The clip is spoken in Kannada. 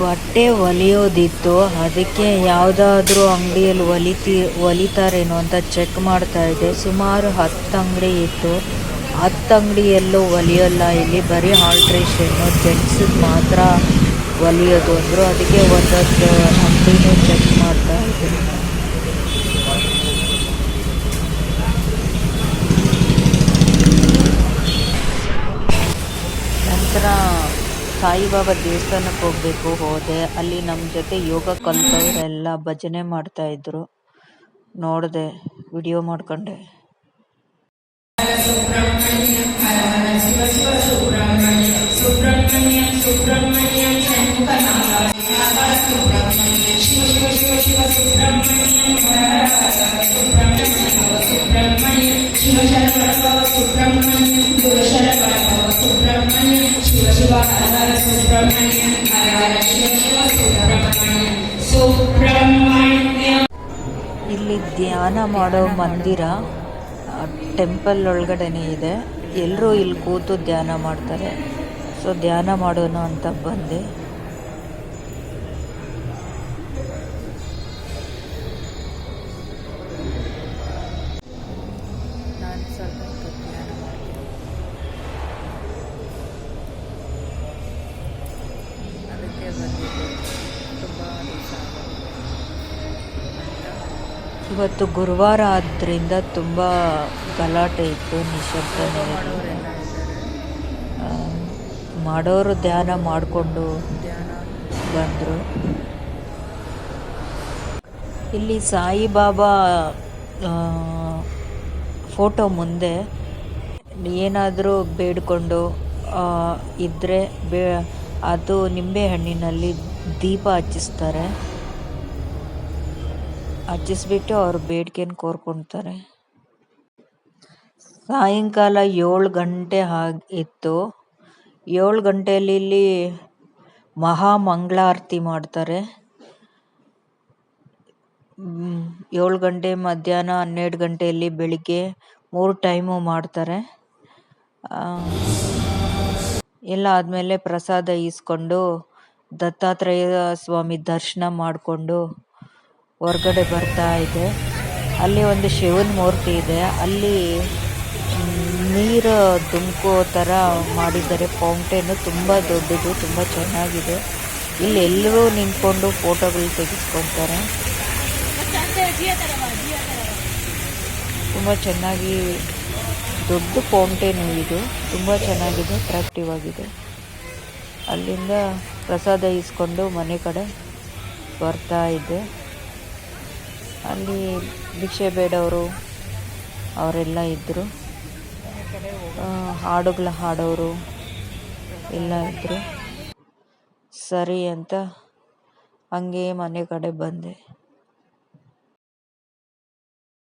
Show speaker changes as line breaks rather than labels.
ಬಟ್ಟೆ ಹೊಲಿಯೋದಿತ್ತು ಅದಕ್ಕೆ ಯಾವುದಾದ್ರೂ ಅಂಗಡಿಯಲ್ಲಿ ಹೊಲಿತಿ ಹೊಲಿತಾರೇನೋ ಅಂತ ಚೆಕ್ ಮಾಡ್ತಾ ಇದ್ದೆ. ಸುಮಾರು ಹತ್ತು ಅಂಗಡಿ ಇತ್ತು. ಹತ್ತು ಅಂಗಡಿಯಲ್ಲೂ ಹೊಲಿಯೋಲ್ಲ ಇಲ್ಲಿ ಬರೀ ಆಲ್ಟ್ರೇಷನ್ನು ಜೆಂಟ್ಸಿಗೆ ಮಾತ್ರ ಹೊಲಿಯೋದು ಅಂದರು. ಅದಕ್ಕೆ ಒಂದೊಂದು ಅಂಗಡಿನೂ ಚೆಕ್ ಮಾಡ್ತಾ ಇದ್ದೆ. ನಂತರ ಸಾಯಿಬಾಬಾ ದೇವಸ್ಥಾನಕ್ಕೆ ಹೋಗ್ಬೇಕು ಹೋದೆ, ಅಲ್ಲಿ ನಮ್ಮ ಜೊತೆ ಯೋಗ ಕಲಿತವರೆಲ್ಲ ಭಜನೆ ಮಾಡ್ತಾ ಇದ್ರು. ನೋಡಿದೆ, ವಿಡಿಯೋ ಮಾಡ್ಕೊಂಡೆ. ಇಲ್ಲಿ ಧ್ಯಾನ ಮಾಡೋ ಮಂದಿರ ಟೆಂಪಲ್ ಒಳಗಡೆನೆ ಇದೆ. ಎಲ್ಲರೂ ಇಲ್ಲಿ ಕೂತು ಧ್ಯಾನ ಮಾಡ್ತಾರೆ. ಸೊ ಧ್ಯಾನ ಮಾಡೋಣ ಅಂತ ಬಂದೆ. ಇವತ್ತು ಗುರುವಾರ ಆದ್ದರಿಂದ ತುಂಬ ಗಲಾಟೆ ಇತ್ತು ನಿಶಬ್ದ ಮಾಡೋರು ಧ್ಯಾನ ಮಾಡಿಕೊಂಡು ಬಂದರು. ಇಲ್ಲಿ ಸಾಯಿಬಾಬಾ ಫೋಟೋ ಮುಂದೆ ಏನಾದರೂ ಬೇಡಿಕೊಂಡು ಇದ್ದರೆ ಬೇ ಅದು ನಿಂಬೆ ಹಣ್ಣಿನಲ್ಲಿ ದೀಪ ಹಚ್ಚಿಸ್ತಾರೆ. ಹಚ್ಚಿಸ್ಬಿಟ್ಟು ಅವ್ರ ಬೇಡಿಕೆಯನ್ನು ಕೋರ್ಕೊಳ್ತಾರೆ. ಸಾಯಂಕಾಲ ಏಳು ಗಂಟೆ ಹಾಗೆ ಇತ್ತು. ಏಳು ಗಂಟೆಯಲ್ಲಿ ಇಲ್ಲಿ ಮಹಾ ಮಂಗಳಾರತಿ ಮಾಡ್ತಾರೆ. ಏಳು ಗಂಟೆ ಮಧ್ಯಾಹ್ನ ಹನ್ನೆರಡು ಗಂಟೆಯಲ್ಲಿ ಬೆಳಿಗ್ಗೆ ಮೂರು ಟೈಮು ಮಾಡ್ತಾರೆ. ಎಲ್ಲ ಆದಮೇಲೆ ಪ್ರಸಾದ ಈಸ್ಕೊಂಡು ದತ್ತಾತ್ರೇಯ ಸ್ವಾಮಿ ದರ್ಶನ ಮಾಡಿಕೊಂಡು ಹೊರಗಡೆ ಬರ್ತಾ ಇದೆ. ಅಲ್ಲಿ ಒಂದು ಶಿವನ ಮೂರ್ತಿ ಇದೆ. ಅಲ್ಲಿ ನೀರು ಧುಮುಕೋ ಥರ ಮಾಡಿದ್ದಾರೆ. ಫೌಂಟೇನು ತುಂಬ ದೊಡ್ಡದು, ತುಂಬ ಚೆನ್ನಾಗಿದೆ. ಇಲ್ಲಿ ಎಲ್ಲರೂ ನಿಂತ್ಕೊಂಡು ಫೋಟೋಗಳು ತೆಗೆಸ್ಕೊತಾರೆ. ತುಂಬ ಚೆನ್ನಾಗಿ ದೊಡ್ಡ ಫೌಂಟೇನು ಇದು. ತುಂಬ ಚೆನ್ನಾಗಿದೆ ಅಟ್ರಾಕ್ಟಿವ್ ಆಗಿದೆ. ಅಲ್ಲಿಂದ ಪ್ರಸಾದ ಇಸ್ಕೊಂಡು ಮನೆ ಕಡೆ ಬರ್ತಾ ಇದ್ದೆ. ಅಲ್ಲಿ ಭಿಕ್ಷೆ ಬೇಡವರು ಅವರೆಲ್ಲ ಇದ್ದರು ಹಾಡುಗಳ ಹಾಡೋರು ಎಲ್ಲ ಇದ್ದರು ಸರಿ ಅಂತ ಹಂಗೆ ಮನೆ ಕಡೆ ಬಂದೆ.